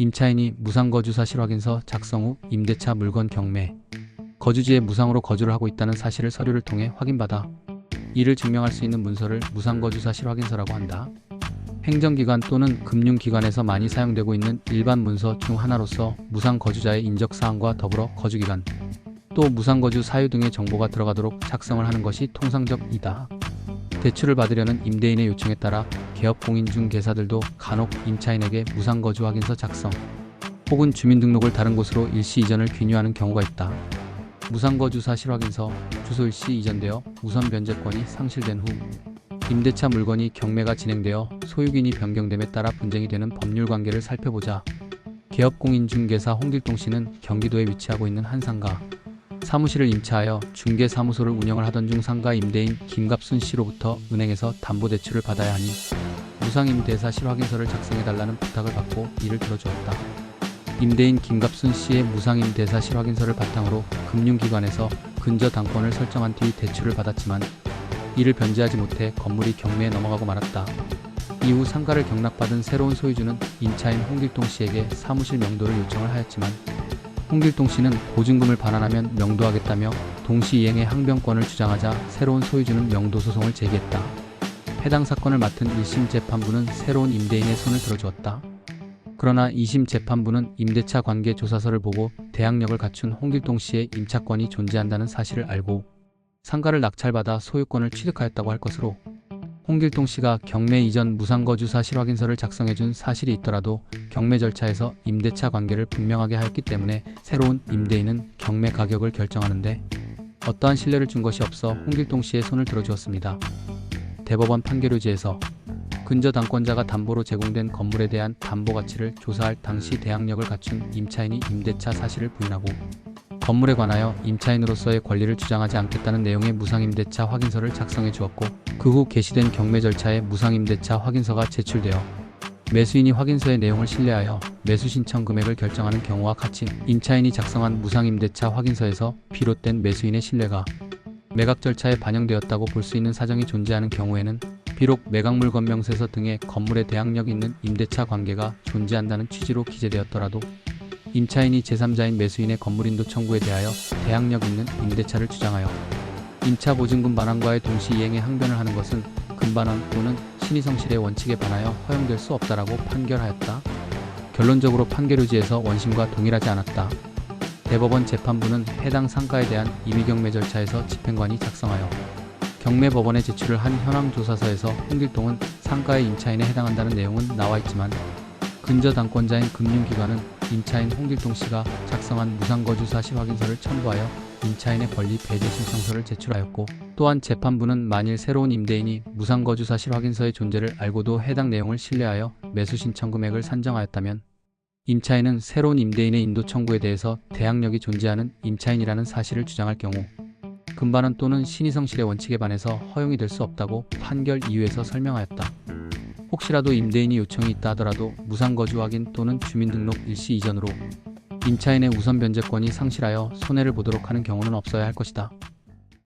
임차인이 무상거주 사실 확인서 작성 후 임대차 물건 경매, 거주지에 무상으로 거주를 하고 있다는 사실을 서류를 통해 확인받아 이를 증명할 수 있는 문서를 무상거주 사실 확인서라고 한다. 행정기관 또는 금융기관에서 많이 사용되고 있는 일반 문서 중 하나로서 무상거주자의 인적사항과 더불어 거주기간, 또 무상거주 사유 등의 정보가 들어가도록 작성을 하는 것이 통상적이다. 대출을 받으려는 임대인의 요청에 따라 개업 공인중개사들도 간혹 임차인에게 무상거주 확인서 작성 혹은 주민등록을 다른 곳으로 일시 이전을 권유하는 경우가 있다. 무상거주 사실 확인서 주소 일시 이전되어 우선 변제권이 상실된 후 임대차 물건이 경매가 진행되어 소유인이 변경됨에 따라 분쟁이 되는 법률 관계를 살펴보자 개업공인중개사 홍길동 씨는 경기도에 위치하고 있는 한 상가 사무실을 임차하여 중개사무소를 운영을 하던 중 상가 임대인 김갑순 씨로부터 은행에서 담보대출을 받아야 하니 무상임대사 실확인서를 작성해달라는 부탁을 받고 이를 들어주었다. 임대인 김갑순 씨의 무상임대사 실확인서를 바탕으로 금융기관에서 근저 당권을 설정한 뒤 대출을 받았지만 이를 변제하지 못해 건물이 경매에 넘어가고 말았다. 이후 상가를 경락받은 새로운 소유주는 임차인 홍길동 씨에게 사무실 명도를 요청을 하였지만 홍길동 씨는 보증금을 반환하면 명도하겠다며 동시 이행의 항변권을 주장하자 새로운 소유주는 명도 소송을 제기했다. 해당 사건을 맡은 1심 재판부는 새로운 임대인의 손을 들어주었다. 그러나 2심 재판부는 임대차 관계 조사서를 보고 대항력을 갖춘 홍길동 씨의 임차권이 존재한다는 사실을 알고 상가를 낙찰받아 소유권을 취득하였다고 할 것으로 홍길동 씨가 경매 이전 무상거주 사실 확인서를 작성해준 사실이 있더라도 경매 절차에서 임대차 관계를 분명하게 하였기 때문에 새로운 임대인은 경매 가격을 결정하는데 어떠한 신뢰를 준 것이 없어 홍길동 씨의 손을 들어주었습니다. 대법원 판결유지에서 근저 당권자가 담보로 제공된 건물에 대한 담보 가치를 조사할 당시 대항력을 갖춘 임차인이 임대차 사실을 부인하고 건물에 관하여 임차인으로서의 권리를 주장하지 않겠다는 내용의 무상임대차 확인서를 작성해 주었고 그후 개시된 경매 절차에 무상임대차 확인서가 제출되어 매수인이 확인서의 내용을 신뢰하여 매수 신청 금액을 결정하는 경우와 같이 임차인이 작성한 무상임대차 확인서에서 비롯된 매수인의 신뢰가 매각 절차에 반영되었다고 볼 수 있는 사정이 존재하는 경우에는 비록 매각물 건 명세서 등의 건물에 대항력 있는 임대차 관계가 존재한다는 취지로 기재되었더라도 임차인이 제3자인 매수인의 건물인도 청구에 대하여 대항력 있는 임대차를 주장하여 임차 보증금 반환과의 동시 이행에 항변을 하는 것은 금반환 또는 신의성실의 원칙에 반하여 허용될 수 없다라고 판결하였다. 결론적으로 판결유지에서 원심과 동일하지 않았다. 대법원 재판부는 해당 상가에 대한 임의경매 절차에서 집행관이 작성하여 경매법원에 제출을 한 현황조사서에서 홍길동은 상가의 임차인에 해당한다는 내용은 나와 있지만 근저 당권자인 금융기관은 임차인 홍길동 씨가 작성한 무상거주 사실 확인서를 첨부하여 임차인의 권리 배제 신청서를 제출하였고 또한 재판부는 만일 새로운 임대인이 무상거주 사실 확인서의 존재를 알고도 해당 내용을 신뢰하여 매수 신청 금액을 산정하였다면 임차인은 새로운 임대인의 인도 청구에 대해서 대항력이 존재하는 임차인이라는 사실을 주장할 경우 금반환 또는 신의성실의 원칙에 반해서 허용이 될 수 없다고 판결 이유에서 설명하였다. 혹시라도 임대인이 요청이 있다 하더라도 무상거주 확인 또는 주민등록 일시 이전으로 임차인의 우선 변제권이 상실하여 손해를 보도록 하는 경우는 없어야 할 것이다.